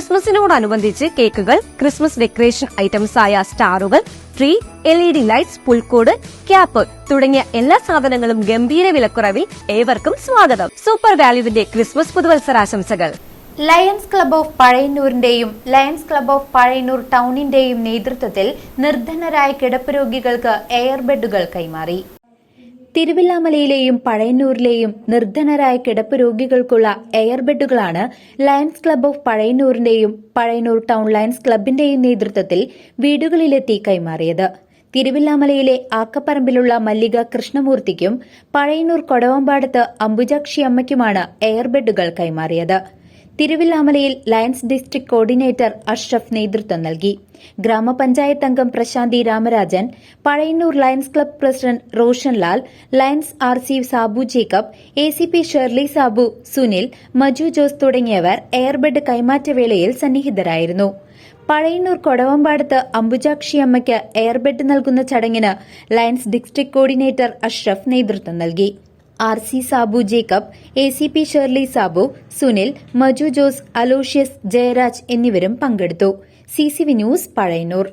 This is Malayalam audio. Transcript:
ക്രിസ്മസിനോടനുബന്ധിച്ച് കേക്കുകൾ ക്രിസ്മസ് ഡെക്കറേഷൻ ഐറ്റംസ് ആയ സ്റ്റാറുകൾ tree L E D lights പുൽക്കൂട് ക്യാപ്പ് തുടങ്ങിയ എല്ലാ സാധനങ്ങളും ഗംഭീര വിലക്കുറവിൽ ഏവർക്കും സ്വാഗതം. സൂപ്പർ വാല്യുവിന്റെ ക്രിസ്മസ് പുതുവത്സരാശംസകൾ. ലയൺസ് ക്ലബ് ഓഫ് പഴയന്നൂരിന്റെയും ലയൺസ് ക്ലബ് ഓഫ് പഴയന്നൂർ ടൗണിന്റെയും നേതൃത്വത്തിൽ നിർധനരായ കിടപ്പ് രോഗികൾക്ക് എയർ ബെഡുകൾ കൈമാറി. തിരുവില്ലാമലയിലെയും പഴയന്നൂരിലെയും നിർധനരായ കിടപ്പ് രോഗികൾക്കുള്ള എയർ ബെഡുകളാണ് ലയൺസ് ക്ലബ് ഓഫ് പഴയന്നൂരിന്റെയും പഴയന്നൂർ ടൗൺ ലയൺസ് ക്ലബിന്റെയും നേതൃത്വത്തിൽ വീടുകളിലെത്തി കൈമാറിയത്. തിരുവില്ലാമലയിലെ ആക്കപ്പറമ്പിലുള്ള മല്ലിക കൃഷ്ണമൂർത്തിക്കും പഴയന്നൂർ കൊടവമ്പാടത്ത് അംബുജാക്ഷി അമ്മയ്ക്കുമാണ് എയർ ബെഡുകൾ കൈമാറിയത്. തിരുവില്ലാമലയിൽ ലയൺസ് ഡിസ്ട്രിക്ട് കോർഡിനേറ്റർ അഷ്റഫ് നേതൃത്വം നൽകി. ഗ്രാമപഞ്ചായത്ത് അംഗം Prashanthi Ramarajan Pazhayannur Lions Club president Roshan Lal Lions R C Sabu Jacob A C P Shirley Sabu Sunil Maju Jose തുടങ്ങിയവർ എയർബെഡ് കൈമാറ്റവേളയിൽ സന്നിഹിതരായിരുന്നു. പഴയന്നൂർ കൊടവമ്പാടത്ത് അംബുജാക്ഷി അമ്മയ്ക്ക് എയർബെഡ് നൽകുന്ന ചടങ്ങിന് ലയൺസ് ഡിസ്ട്രിക്ട് കോർഡിനേറ്റർ അഷ്റഫ് നേതൃത്വം നൽകി. R C Sabu Jacob A C P Shirley Sabu Sunil Maju Jose Aloysius Jayaraj എന്നിവരും പങ്കെടുത്തു. C C V news Pazhayannur.